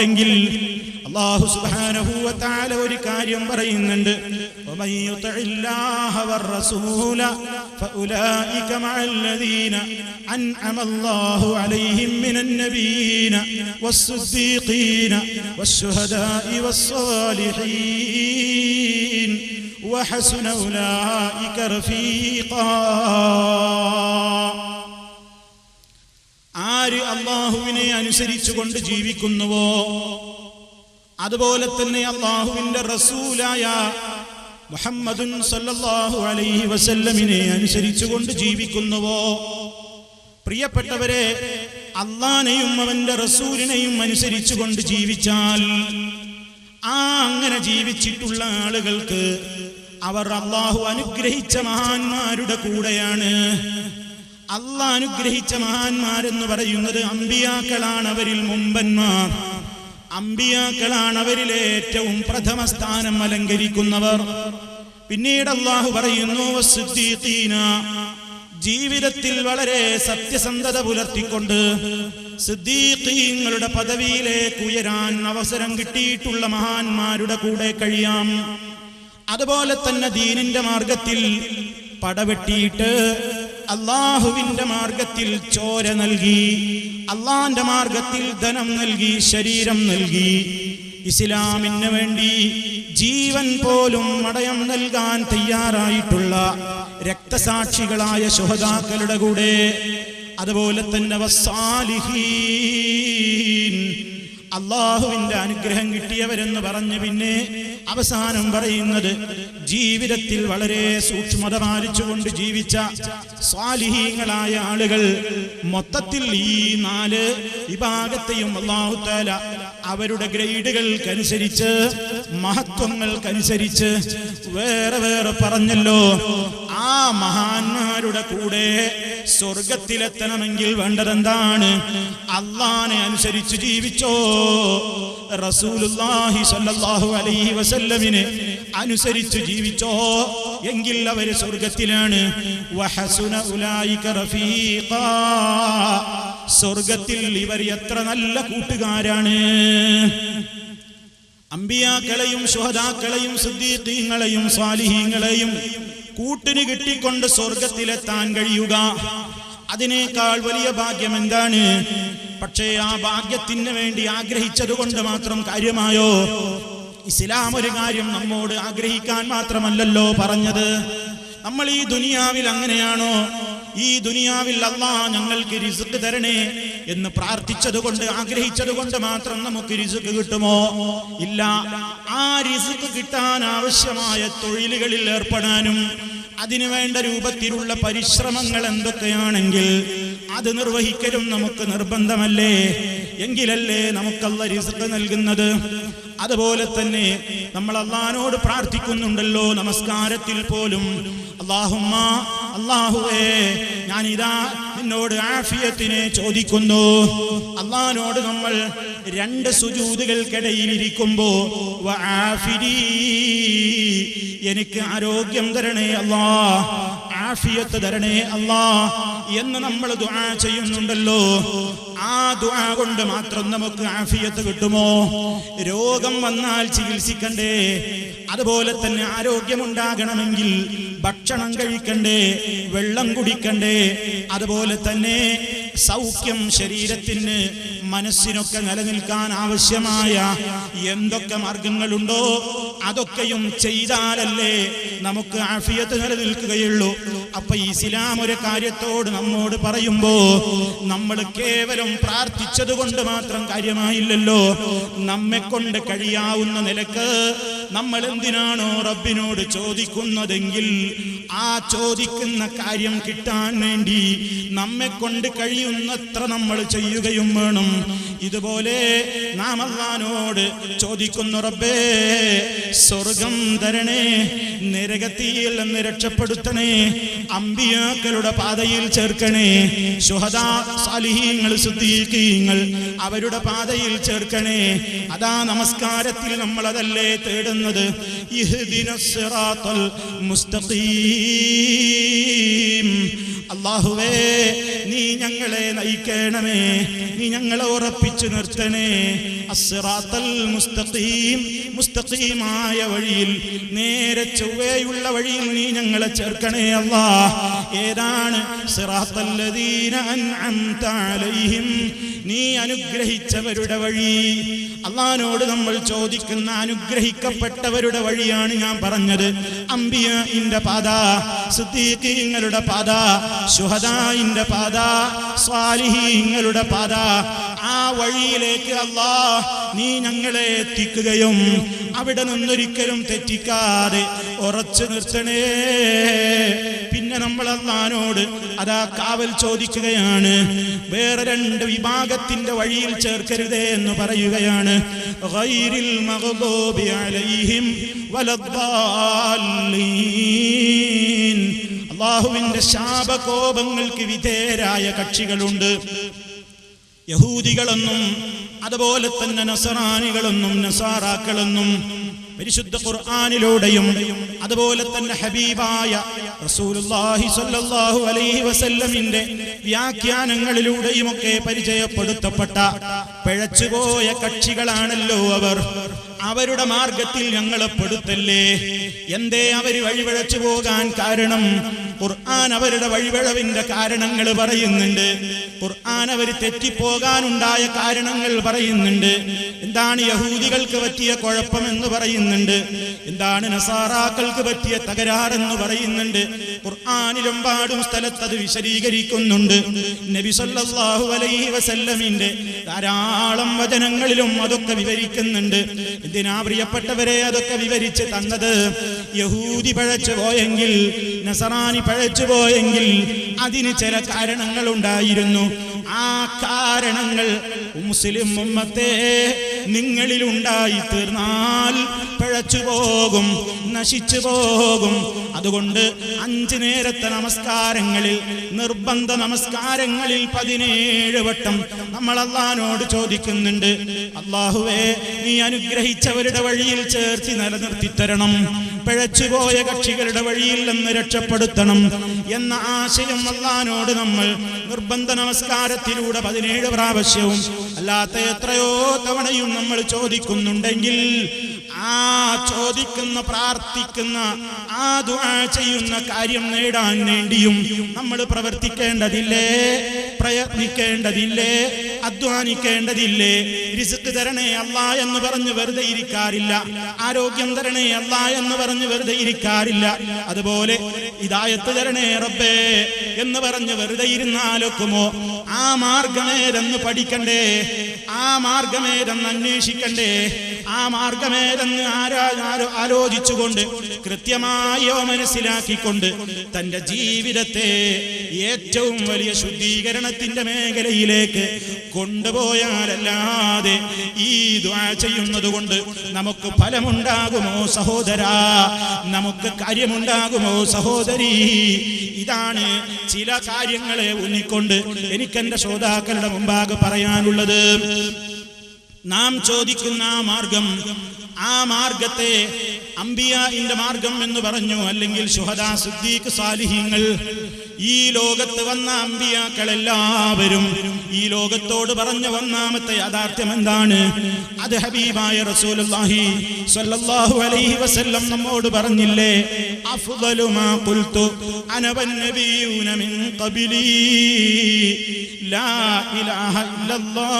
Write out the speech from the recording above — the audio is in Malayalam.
ഉണ്ടെങ്കിൽ അള്ളാഹു സുബ്ഹാനഹു വ തആല ഒരു കാര്യം പറയുന്നുണ്ട് വമൻ യുതിഇല്ലാഹ വറസൂല ഫഉലൈക മഅല്ലദീന അൻഅമ അല്ലാഹു അലൈഹിം മിനൻ നബിയ്യീന വസ്സുദ്ദീഖീന വശുഹദാഇ വസ്സാലിഹീൻ وحسن أولئك رفيقا ആര് അള്ളാഹുവിനെ അനുസരിച്ചുകൊണ്ട് ജീവിക്കുന്നുവോ? അതുപോലെ തന്നെ അള്ളാഹുവിന്റെ റസൂലായ മുഹമ്മദുൻ സല്ലല്ലാഹു അലൈഹി വസല്ലമിനെ അനുസരിച്ചുകൊണ്ട് ജീവിക്കുന്നുവോ? പ്രിയപ്പെട്ടവരെ അള്ളാനെയും അവന്റെ റസൂലിനെയും അനുസരിച്ചുകൊണ്ട് ജീവിച്ചാൽ ആ അങ്ങനെ ജീവിച്ചിട്ടുള്ള ആളുകൾക്ക് അവർ അള്ളാഹു അനുഗ്രഹിച്ച മഹാന്മാരുടെ കൂടെയാണ്. അള്ളാഹ് അനുഗ്രഹിച്ച മഹാന്മാരെന്ന് പറയുന്നത് അമ്പിയാക്കളാണ് അവരിൽ മുമ്പന്മാർ. അമ്പിയാക്കളാണ് അവരിൽ ഏറ്റവും പ്രഥമ സ്ഥാനം അലങ്കരിക്കുന്നവർ. പിന്നീട് അള്ളാഹു പറയുന്നു ജീവിതത്തിൽ വളരെ സത്യസന്ധത പുലർത്തിക്കൊണ്ട് സിദ്ദീഖീങ്ങളുടെ പദവിയിലേക്ക് ഉയരാൻ അവസരം കിട്ടിയിട്ടുള്ള മഹാന്മാരുടെ കൂടെ കഴിയാം. അതുപോലെ തന്നെ ദീനിന്റെ മാർഗത്തിൽ പടവെട്ടിയിട്ട് അള്ളാഹുവിന്റെ മാർഗത്തിൽ ചോര നൽകി അള്ളാന്റെ മാർഗത്തിൽ ധനം നൽകി ശരീരം നൽകി. ഇസ്ലാമിന് വേണ്ടി ജീവൻ പോലും മടയം നൽകാൻ തയ്യാറായിട്ടുള്ള രക്തസാക്ഷികളായ ശുഹതാക്കളുടെ കൂടെ അതുപോലെ തന്നെ അള്ളാഹുവിന്റെ അനുഗ്രഹം കിട്ടിയവരെന്ന് പറഞ്ഞ് പിന്നെ അവസാനം പറയുന്നത് ജീവിതത്തിൽ വളരെ സൂക്ഷ്മത പാലിച്ചുകൊണ്ട് ജീവിച്ച സ്വാലിഹീങ്ങളായ ആളുകൾ മൊത്തത്തിൽ ഈ നാല് വിഭാഗത്തെയും അള്ളാഹുത്താല അവരുടെ ഗ്രേഡുകൾക്കനുസരിച്ച് മഹത്വങ്ങൾക്കനുസരിച്ച് വേറെ വേറെ പറഞ്ഞല്ലോ. ആ മഹാന്മാരുടെ കൂടെ സ്വർഗത്തിലെത്തണമെങ്കിൽ വേണ്ടതെന്താണ്? അള്ളാനെ അനുസരിച്ച് ജീവിച്ചോ. റസൂലുല്ലാഹി സല്ലല്ലാഹു അലൈഹി വസല്ലമിനെ അനുസരിച്ച് ജീവിച്ചോ? എങ്കിൽ അവർ സ്വർഗത്തിലാണ്. സ്വർഗത്തിൽ ഇവർ എത്ര നല്ല കൂട്ടുകാരാണ്. അമ്പിയാക്കളെയും ശുഹദാക്കളെയും സിദ്ദീഖീങ്ങളെയും സ്വാലിഹീങ്ങളെയും കൂട്ടിന് കിട്ടിക്കൊണ്ട് സ്വർഗത്തിലെത്താൻ കഴിയുക. അതിനേക്കാൾ വലിയ ഭാഗ്യം എന്താണ്? പക്ഷേ ആ ഭാഗ്യത്തിന് വേണ്ടി ആഗ്രഹിച്ചത് കൊണ്ട് മാത്രം കാര്യമായോ? ഇസ്ലാം ഒരു കാര്യം നമ്മോട് ആഗ്രഹിക്കാൻ മാത്രമല്ലല്ലോ പറഞ്ഞത്. നമ്മൾ ഈ ദുനിയാവിൽ അങ്ങനെയാണോ? ഈ ദുനിയാവിൽ അള്ളാ ഞങ്ങൾക്ക് റിസുക്ക് തരണേ എന്ന് പ്രാർത്ഥിച്ചതുകൊണ്ട് ആഗ്രഹിച്ചതുകൊണ്ട് ആഗ്രഹിച്ചത് കൊണ്ട് മാത്രം നമുക്ക് റിസുക്ക് കിട്ടുമോ? ഇല്ല. ആ റിസുക്ക് കിട്ടാൻ ആവശ്യമായ തൊഴിലുകളിൽ ഏർപ്പെടാനും അതിനു വേണ്ട രൂപത്തിലുള്ള പരിശ്രമങ്ങൾ എന്തൊക്കെയാണെങ്കിൽ അത് നിർവഹിക്കലും നമുക്ക് നിർബന്ധമല്ലേ? എങ്കിലല്ലേ നമുക്കല്ല റിസുക്ക് നൽകുന്നത്? അതുപോലെ തന്നെ നമ്മൾ അള്ളഹാനോട് പ്രാർത്ഥിക്കുന്നുണ്ടല്ലോ നമസ്കാരത്തിൽ പോലും. അള്ളാഹുമ്മ അള്ളാഹുവേ ഞാനിതാ നിന്നോട് ആഫിയത്തിനെ ചോദിക്കുന്നു. അള്ളഹാനോട് നമ്മൾ രണ്ട് വആഫിരീ, എനിക്ക് ആരോഗ്യം തരണേ അല്ലാ ആഫിയത്ത് തരണേ അല്ലാ എന്ന് നമ്മൾ ദുആ ചെയ്യുന്നുണ്ടല്ലോ. ആ ദുആ കൊണ്ട് മാത്രം നമുക്ക് ആഫിയത്ത് കിട്ടുമോ? രോഗം വന്നാൽ ചികിത്സിക്കണ്ടേ? അതുപോലെ തന്നെ ആരോഗ്യമുണ്ടാകണമെങ്കിൽ ഭക്ഷണം കഴിക്കണ്ടേ? വെള്ളം കുടിക്കണ്ടേ? അതുപോലെ തന്നെ സൗഖ്യം ശരീരത്തിന് മനസ്സിനൊക്കെ നിലനിൽക്കാൻ ആവശ്യമായ എന്തൊക്കെ മാർഗങ്ങളുണ്ടോ അതൊക്കെയും ചെയ്താലല്ലേ നമുക്ക് ആഫിയത്ത് നിലനിൽക്കുകയുള്ളൂ. അപ്പൊ ഇസ്ലാം ഒരു കാര്യത്തോട് നമ്മോട് പറയുമ്പോ നമ്മൾ കേവലം പ്രാർത്ഥിച്ചത് കൊണ്ട് മാത്രം കാര്യമായില്ലല്ലോ. നമ്മെ കൊണ്ട് കഴിയാവുന്ന നിലയ്ക്ക് നമ്മൾ എന്തിനാണോ റബ്ബിനോട് ചോദിക്കുന്നതെങ്കിൽ ആ ചോദിക്കുന്ന കാര്യം കിട്ടാൻ വേണ്ടി നമ്മെ കൊണ്ട് കഴിയുന്നത്ര നമ്മൾ ചെയ്യുകയും വേണം. ഇതുപോലെ നാം അള്ളഹാനോട് ചോദിക്കുന്നു റബ്ബേ സ്വർഗം തരണേ നരകത്തിയിൽ നിന്ന് രക്ഷപ്പെടുത്തണേ അമ്പിയാക്കളുടെ പാതയിൽ ചേർക്കണേ ശുഹദാ സാലിഹീങ്ങൾ ശുദ്ധീകീങ്ങൾ അവരുടെ പാതയിൽ ചേർക്കണേ അതാ നമസ്കാരത്തിൽ നമ്മൾ അതല്ലേ മുസ്തഖീം. അള്ളാഹുവേ നീ ഞങ്ങളെ നയിക്കണമേ നീ ഞങ്ങളെ ഉറപ്പിച്ചു നിർത്തണേ മുസ്തഖീമായ വഴിയിൽ നേരെ ചൊവ്വയുള്ള വഴിയിൽ നീ ഞങ്ങളെ ചേർക്കണേ അല്ലാ. ഏതാണ്? നീ അനുഗ്രഹിച്ചവരുടെ വഴി. അള്ളഹാനോട് നമ്മൾ ചോദിക്കുന്ന അനുഗ്രഹിക്കപ്പെട്ടവരുടെ വഴിയാണ് ഞാൻ പറഞ്ഞത്. അമ്പിയന്റെ പാത സിദ്ദീഖീങ്ങളുടെ പാത ശുഹദായിന്റെ പാത സ്വാലിഹീങ്ങളുടെ പാത. ആ വഴിയിലേക്ക് അല്ലാ നീ ഞങ്ങളെ എത്തിക്കുകയും അവിടെ നിന്നൊരിക്കലും തെറ്റിക്കാതെ ഉറച്ചു നിർത്തണേ. പിന്നെ നമ്മൾ അള്ളഹാനോട് അതാ കാവൽ ചോദിക്കുകയാണ്. വേറെ രണ്ട് വിഭാഗത്തിന്റെ വഴിയിൽ ചേർക്കരുതേ എന്ന് പറയുകയാണ്. അള്ളാഹുവിന്റെ ശാപകോപങ്ങൾക്ക് വിധേയരായ കക്ഷികളുണ്ട്. യഹൂദികളെന്നും അതുപോലെ തന്നെ നസറാനികളെന്നും നസാറാക്കളെന്നും പരിശുദ്ധ ഖുർആാനിലൂടെയും അതുപോലെ തന്നെ ഹബീബായ റസൂലുള്ളാഹി സ്വല്ലല്ലാഹു അലൈഹി വസല്ലമിന്റെ വ്യാഖ്യാനങ്ങളിലൂടെയും ഒക്കെ പരിചയപ്പെടുത്തപ്പെട്ട പിഴച്ചുപോയ കക്ഷികളാണല്ലോ അവർ. അവരുടെ മാർഗത്തിൽ ഞങ്ങളെ പെടുത്തല്ലേ എന്തേ അവർ വഴിപിഴച്ചു പോകാൻ കാരണം? ഖുർആൻ അവരുടെ വഴിപിഴവിന്റെ കാരണങ്ങൾ പറയുന്നുണ്ട്. ഖുർആൻ അവർ തെറ്റിപ്പോകാനുണ്ടായ കാരണങ്ങൾ പറയുന്നുണ്ട്. എന്താണ് യഹൂദികൾക്ക് പറ്റിയ കുഴപ്പം എന്ന് പറയുന്നുണ്ട്. എന്താണ് നസാറാക്കൾക്ക് പറ്റിയ തകരാർ എന്ന് പറയുന്നുണ്ട് ഖുർആാനിലെമ്പാടും സ്ഥലത്ത് അത് വിശദീകരിക്കുന്നുണ്ട്. നബി സല്ലല്ലാഹു അലൈഹി വസല്ലമിന്റെ ധാരാളം വചനങ്ങളിലും അതൊക്കെ വിവരിക്കുന്നുണ്ട്. എന്തിനാ പ്രിയപ്പെട്ടവരെ അതൊക്കെ വിവരിച്ച് തന്നത്? യഹൂദി പഴച്ചു പോയെങ്കിൽ നസറാനി പഴച്ചു പോയെങ്കിൽ അതിന് ചില കാരണങ്ങൾ ഉണ്ടായിരുന്നു ആ കാരണങ്ങൾ മുസ്ലിം ഉമ്മത്തെ നിങ്ങളിൽ ഉണ്ടായി തീർന്നാൽ പിഴച്ചു പോകും നശിച്ചു പോകും. അതുകൊണ്ട് അഞ്ചു നേരത്തെ നമസ്കാരങ്ങളിൽ നിർബന്ധ നമസ്കാരങ്ങളിൽ പതിനേഴ് വട്ടം നമ്മൾ അള്ളഹാനോട് ചോദിക്കുന്നുണ്ട് അള്ളാഹുവേ നീ അനുഗ്രഹിച്ചവരുടെ വഴിയിൽ ചേർത്തി നിലനിർത്തി തരണം പിഴച്ചുപോയ കക്ഷികളുടെ വഴിയിൽ നിന്ന് രക്ഷപ്പെടുത്തണം എന്ന ആശയം അള്ളഹാനോട് നമ്മൾ നിർബന്ധ നമസ്കാരത്തിലൂടെ പതിനേഴ് പ്രാവശ്യവും അല്ലാത്ത എത്രയോ തവണയും നമ്മൾ ചോദിക്കുന്നുണ്ടെങ്കിൽ ആ ചോദിക്കുന്ന പ്രാർത്ഥിക്കുന്ന ആ ദുആ ചെയ്യുന്ന കാര്യം നേടാൻ വേണ്ടിയും നമ്മൾ പ്രവർത്തിക്കേണ്ടതില്ലേ പ്രയത്നിക്കേണ്ടതില്ലേ അധ്വാനിക്കേണ്ടതില്ലേ? റിസ്ക് തരണേ അല്ല എന്ന് പറഞ്ഞ് വെറുതെ ഇരിക്കാറില്ല. ആരോഗ്യം തരണേ അല്ല എന്ന് പറഞ്ഞ് വെറുതെ ഇരിക്കാറില്ല. അതുപോലെ ഇതായത്ത് തരണേ റബ്ബേ എന്ന് പറഞ്ഞ് വെറുതെ ഇരുന്നാലൊക്കുമോ? ആ മാർഗമേതെന്ന് പഠിക്കണ്ടേ? ആ മാർഗമേതെന്ന് അന്വേഷിക്കണ്ടേ? ആ മാർഗമേതെന്ന് ആരാ ആലോചിച്ചുകൊണ്ട് കൃത്യമായോ മനസ്സിലാക്കിക്കൊണ്ട് തന്റെ ജീവിതത്തെ ഏറ്റവും വലിയ ശുദ്ധീകരണത്തിന്റെ മേഖലയിലേക്ക് കൊണ്ടുപോയാലല്ലാതെ ഈ ദ്വാ ചെയ്യുന്നത് കൊണ്ട് നമുക്ക് ഫലമുണ്ടാകുമോ സഹോദരാ? നമുക്ക് കാര്യമുണ്ടാകുമോ സഹോദരി? ഇതാണ് ചില കാര്യങ്ങളെ ഉന്നിക്കൊണ്ട് എനിക്കെന്റെ ശ്രോതാക്കളുടെ മുമ്പാകെ പറയാനുള്ളത്. നാം ചോദിക്കുന്ന ആ മാർഗം ആ മാർഗത്തെ അംബിയാന്റെ മാർഗം എന്ന് പറഞ്ഞു. അല്ലെങ്കിൽ ഷുഹദാ സുദ്ദീഖ് സാലിഹ്യങ്ങൾ ഈ ലോകത്ത് വന്ന അമ്പിയാക്കളെല്ലാവരും ഈ ലോകത്തോട് പറഞ്ഞ ഒന്നാമത്തെ യാഥാർത്ഥ്യം എന്താണ്? അത് ഹബീബായ റസൂലുള്ളാഹി സ്വല്ലല്ലാഹു അലൈഹി വസല്ലം നമ്മോട് പറഞ്ഞില്ലേ അഫ്ദലു ഖുൽതു അന മിൻ ലാ ഇലാഹ ഇല്ലല്ലാഹ്